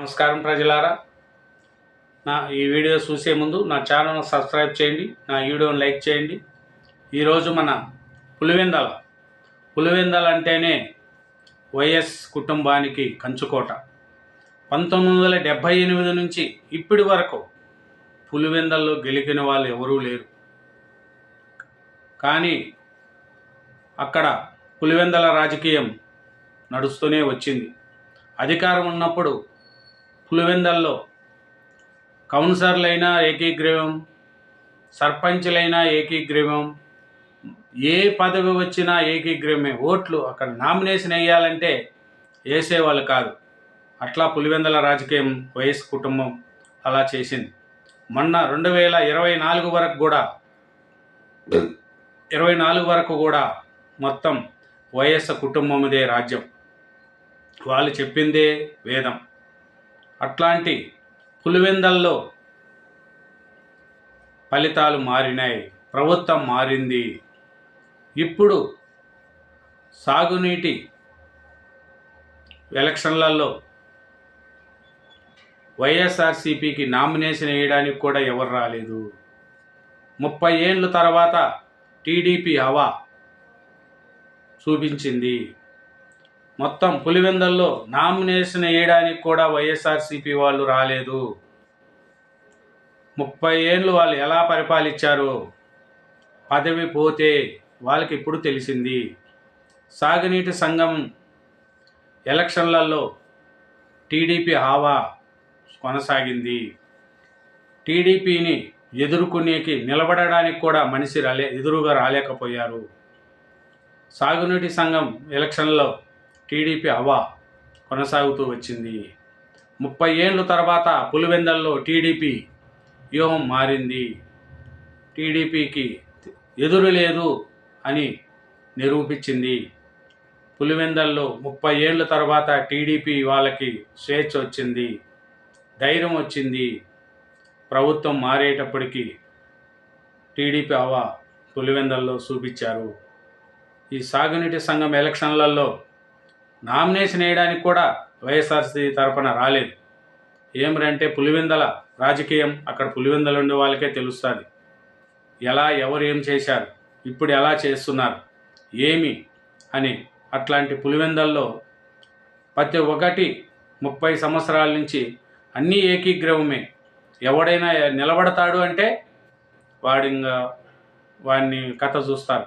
నమస్కారం ప్రజలారా. నా ఈ వీడియో చూసే ముందు నా ఛానల్ సబ్స్క్రైబ్ చేయండి నా వీడియోని లైక్ చేయండి. ఈరోజు మన పులివెందల. పులివెందల అంటేనే వైఎస్ కుటుంబానికి కంచుకోట. పంతొమ్మిది వందల డెబ్భై ఎనిమిది నుంచి ఇప్పటి వరకు పులివెందల్లో గెలికిన వాళ్ళు ఎవరూ లేరు. కానీ అక్కడ పులివెందల రాజకీయం నడుస్తూనే వచ్చింది. అధికారం ఉన్నప్పుడు పులివెందల్లో కౌన్సిలర్లైనా ఏకీగ్రీవం సర్పంచ్లైనా ఏకీగ్రీవం ఏ పదవి వచ్చినా ఏకీగ్రీవమే. ఓట్లు అక్కడ నామినేషన్ వేయాలంటే వేసేవాళ్ళు కాదు. అట్లా పులివెందల రాజకీయం వైఎస్ కుటుంబం అలా చేసింది. మొన్న రెండు వేల ఇరవై నాలుగు వరకు కూడా ఇరవై నాలుగు వరకు కూడా మొత్తం వైఎస్ కుటుంబం ఇదే రాజ్యం. వాళ్ళు చెప్పిందే వేదం. అట్లాంటి పులివెందల్లో ఫలితాలు మారినాయి ప్రభుత్వం మారింది. ఇప్పుడు సాగునీటి ఎలక్షన్లలో వైఎస్ఆర్సీపీకి నామినేషన్ వేయడానికి కూడా ఎవరు రాలేదు. ముప్పై ఏళ్ళ తర్వాత టీడీపీ హవా చూపించింది. మొత్తం పులివెందల్లో నామినేషన్ వేయడానికి కూడా వైఎస్ఆర్సీపీ వాళ్ళు రాలేదు. ముప్పై ఏళ్ళు వాళ్ళు ఎలా పరిపాలించారు? పదవి పోతే వాళ్ళకి ఇప్పుడు తెలిసింది. సాగునీటి సంఘం ఎలక్షన్లలో టీడీపీ హావా కొనసాగింది. టీడీపీని ఎదుర్కొనేకి నిలబడడానికి కూడా మనిషి రాలే ఎదురుగా రాలేకపోయారు. సాగునీటి సంఘం ఎలక్షన్లో టీడీపీ హవా కొనసాగుతూ వచ్చింది. ముప్పై ఏళ్ళ తర్వాత పులివెందల్లో టీడీపీ వ్యూహం మారింది. టీడీపీకి ఎదురు లేదు అని నిరూపించింది. పులివెందల్లో ముప్పై ఏళ్ళ తర్వాత టీడీపీ వాళ్ళకి స్వేచ్ఛ వచ్చింది. ధైర్యం వచ్చింది. ప్రభుత్వం మారేటప్పటికి టీడీపీ హవా పులివెందల్లో చూపించారు. ఈ సాగునీటి సంఘం ఎలక్షన్లలో నామినేషన్ వేయడానికి కూడా వైఎస్ఆర్సీ తరపున రాలేదు. ఏమిరంటే పులివెందల రాజకీయం అక్కడ పులివెందల ఉండే వాళ్ళకే తెలుస్తుంది. ఎలా ఎవరు ఏం చేశారు ఇప్పుడు ఎలా చేస్తున్నారు ఏమి అని అట్లాంటి పులివెందల్లో ప్రతి ఒక్కటి ముప్పై సంవత్సరాల నుంచి అన్నీ ఏకీగ్రవమే ఎవడైనా నిలబడతాడు అంటే వాడి ఇంకా వాడిని కథ చూస్తారు.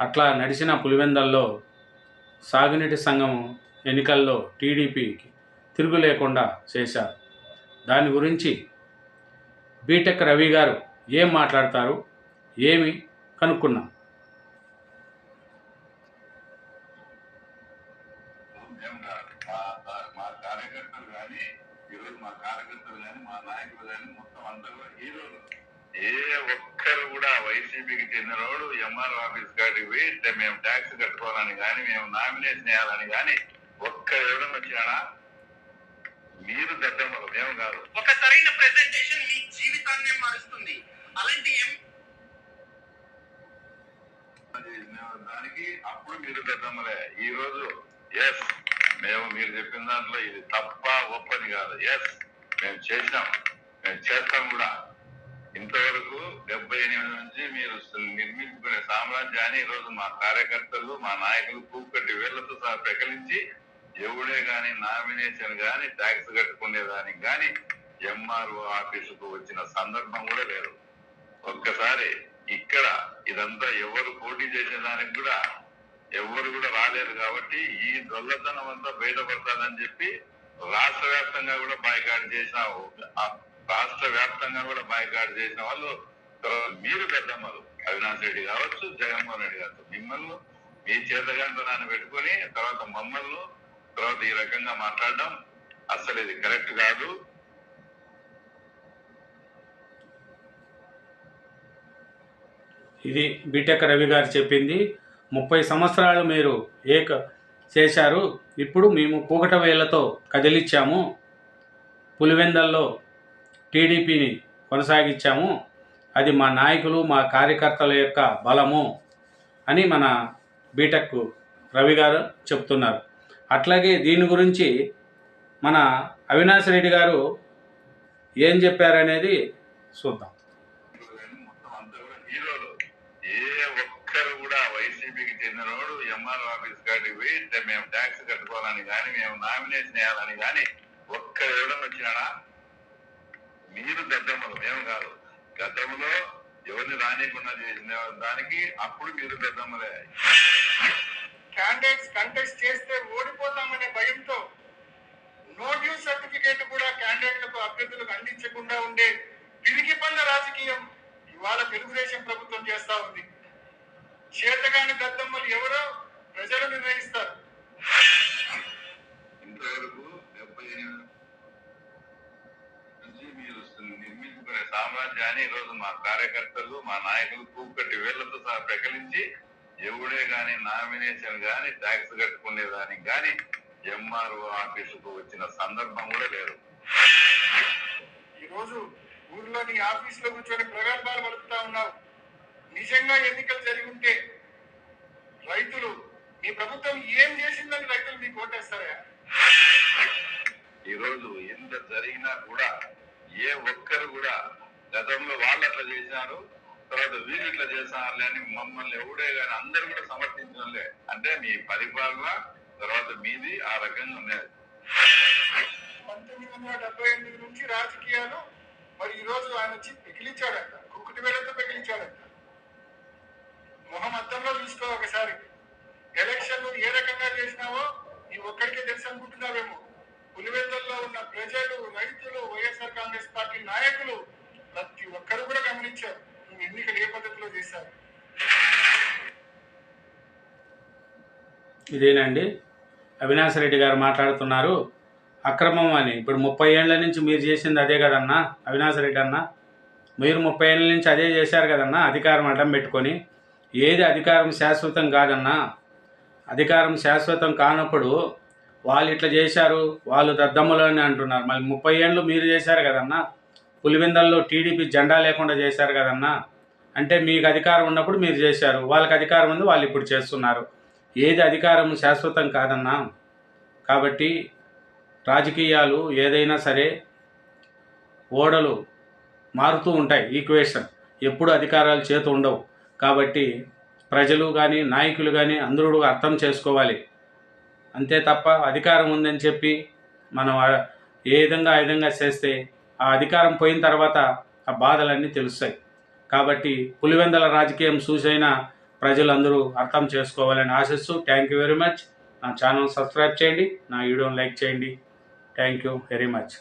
అట్లా నడిచిన పులివెందల్లో సాగునీటి సంఘం ఎన్నికల్లో టీడీపీకి తిరుగు లేకుండా చేశారు. దాని గురించి బీటెక్ రవి గారు ఏం మాట్లాడతారు? ఏమి కనుక్కున్నాం. మా కార్యకర్తలు కానీ ఈరోజు మా కార్యకర్తలు కానీ మా నాయకులు కానీ మొత్తం అందరూ కూడా హీరోలు ఏ ఒక్కరు కూడా వైసీపీకి చెందినవాడు ఎంఆర్ ఆఫీస్ కాడికి పోయి "అంటే మేము ట్యాక్స్ కట్టుకోవాలని కానీ మేము నామినేషన్ వేయాలని కానీ ఒక్క ఎవడం వచ్చినాడా? మీరు దద్దమ్మలు మేము కాదు. ఒక సరైన ప్రెజెంటేషన్ మీ జీవితాన్ని మారుస్తుంది. అలాంటి ఏం దానికి అప్పుడు మీరు పెద్దమ్మలే. ఈ రోజు ఎస్ మేము మీరు చెప్పిన దాంట్లో ఇది తప్ప ఒప్పని కాదు. ఎస్ మేము చేసాం మేము చేస్తాం కూడా. ఇంతవరకు డెబ్బై ఎనిమిది నుంచి మీరు నిర్మించుకునే సామ్రాజ్యాన్ని ఈ రోజు మా కార్యకర్తలు మా నాయకులు కూకట్టి వేళ్ళతో సహా పెకలించి ఎవడే గాని నామినేషన్ గాని ట్యాక్స్ కట్టుకునే దానికి గాని ఎంఆర్ఓ ఆఫీసుకు వచ్చిన సందర్భం కూడా లేదు. ఒక్కసారి ఇక్కడ ఇదంతా ఎవరు పోటీ చేసే దానికి కూడా ఎవరు కూడా రాలేరు కాబట్టి ఈ దొల్లతనం అంతా బయటపడతాదని చెప్పి రాష్ట్ర వ్యాప్తంగా కూడా బాయ్కాట్ చేసిన రాష్ట్ర వ్యాప్తంగా కూడా బాయ్కాట్ చేసిన వాళ్ళు తర్వాత మీరు పెద్దమ్మలు. అవినాష్ రెడ్డి కావచ్చు జగన్మోహన్ రెడ్డి కావచ్చు మిమ్మల్ని మీ చేతగాంతనాన్ని పెట్టుకొని తర్వాత మమ్మల్ని తర్వాత ఈ రకంగా మాట్లాడడం అసలు ఇది కరెక్ట్ కాదు. ఇది బీటెక్ రవి గారు చెప్పింది. ముప్పై సంవత్సరాలు మీరు ఏక చేశారు. ఇప్పుడు మేము కూకట వేళ్ళతో కదిలిచ్చాము. పులివెందల్లో టీడీపీని కొనసాగించాము. అది మా నాయకులు మా కార్యకర్తల యొక్క బలము అని మన బీటెక్ రవి గారు చెప్తున్నారు. అట్లాగే దీని గురించి మన అవినాష్ రెడ్డి గారు ఏం చెప్పారనేది చూద్దాం. ఏ ఒక్కరు కూడా వైసీపీకి చెందినవాడు ఎంఆర్ ఆఫీస్ కాడికి పోయి మేము ట్యాక్స్ కట్టుకోవాలని కానీ మేము నామినేషన్ వేయాలని కానీ ఒక్క ఎవడన్నా వచ్చినాడా? చేసిన దానికి అప్పుడు మీరు దద్దమ్మలే క్యాండిడేట్స్ కంటెస్ట్ చేస్తే ఓడిపోతామనే భయంతో నో డ్యూ సర్టిఫికేట్ కూడా క్యాండిడేట్లకు అభ్యర్థులకు అందించకుండా ఉండే పిరికి పంద రాజకీయం ఇవాళ తెలుగుదేశం ప్రభుత్వం చేస్తా ఉంది. చేతగాని దద్దమ్మలు ఎవరో ప్రజలు నిర్ణయిస్తారు. ఇంతవరకు డెబ్బై ఎనిమిది సామ్రాజ్యాన్ని ఈరోజు మా కార్యకర్తలు మా నాయకులు కూకట్టి వేళ్ళతో సహా ప్రకలించి ఎవడే గాని నామినేషన్ గాని ట్యాక్స్ కట్టుకునే దానికి గాని ఎంఆర్ఓ ఆఫీసుకు వచ్చిన సందర్భం కూడా లేదు. ఈ రోజు ఊర్లోని ఆఫీసులో కూర్చొని ప్రగల్భాలు పలుకుతా ఉన్నావు. నిజంగా ఎన్నికలు జరిగి ఉంటే రైతులు మీ ప్రభుత్వం ఏం చేసిందని రైతులు మీకు ఓటేస్తారా? ఈ రోజు ఎంత జరిగినా కూడా ఏ ఒక్కరు కూడా గతంలో వాళ్ళు అట్లా చేశారు? తర్వాత వీళ్ళు ఇట్లా చేశారు అని మమ్మల్ని ఎవడే కానీ అందరు కూడా సమర్థించడంలే. అంటే మీ పరిపాలన తర్వాత మీది ఆ రకంగా ఉన్నది. పంతొమ్మిది వందల డెబ్బై ఎనిమిది నుంచి రాజకీయాలు మరి ఈ రోజు ఆయన వచ్చి పెకిలించాడంట కుక్కుటి వేలతో పెకిలించాడంట మొహం అద్దంలో చూసుకో ఒకసారి. ఎలక్షన్లు ఏ రకంగా చేసినావో నీ ఒక్కడికే తెలుసు అనుకుంటున్నావేమో. పులివెందుల్లో ఉన్న ప్రజలు రైతులు వైఎస్ఆర్ కాంగ్రెస్ పార్టీ నాయకులు ప్రతి ఒక్కరు కూడా గమనించారు. నువ్వు ఎన్నికలు ఏ పద్ధతిలో చేశావు? ఇదేనండి. అవినాష్ రెడ్డి గారు మాట్లాడుతున్నారు. అక్రమం అని. ఇప్పుడు ముప్పై ఏళ్ళ నుంచి మీరు చేసింది అదే కదన్నా? అవినాష్ రెడ్డి అన్న? మీరు ముప్పై ఏళ్ళ నుంచి అదే చేశారు కదన్నా? అధికారం అడ్డం పెట్టుకొని. ఏది అధికారం శాశ్వతం కాదన్నా? అధికారం శాశ్వతం కానప్పుడు వాళ్ళు ఇట్లా చేశారు వాళ్ళు దద్దమ్మలు అని అంటున్నారు. మళ్ళీ ముప్పై ఏళ్ళు మీరు చేశారు కదన్నా? పులివెందల్లో టీడీపీ జెండా లేకుండా చేశారు కదన్నా? అంటే మీకు అధికారం ఉన్నప్పుడు మీరు చేశారు. వాళ్ళకి అధికారం ఉంది వాళ్ళు ఇప్పుడు చేస్తున్నారు. ఏది అధికారం శాశ్వతం కాదన్నా? కాబట్టి రాజకీయాలు ఏదైనా సరే ఓడలు మారుతూ ఉంటాయి. ఈక్వేషన్. ఎప్పుడు అధికారాలు చేతి ఉండవు. కాబట్టి ప్రజలు కానీ నాయకులు కానీ అందరూ అర్థం చేసుకోవాలి. అంతే తప్ప అధికారం ఉందని చెప్పి మనం ఏ విధంగా ఆ విధంగా చేస్తే ఆ అధికారం పోయిన తర్వాత ఆ బాధలన్నీ తెలుస్తాయి. కాబట్టి పులివెందల రాజకీయం చూసైనా ప్రజలందరూ అర్థం చేసుకోవాలని ఆశిస్తూ థ్యాంక్ యూ వెరీ మచ్ నా ఛానల్ సబ్స్క్రైబ్ చేయండి. నా వీడియోని లైక్ చేయండి. Thank you very much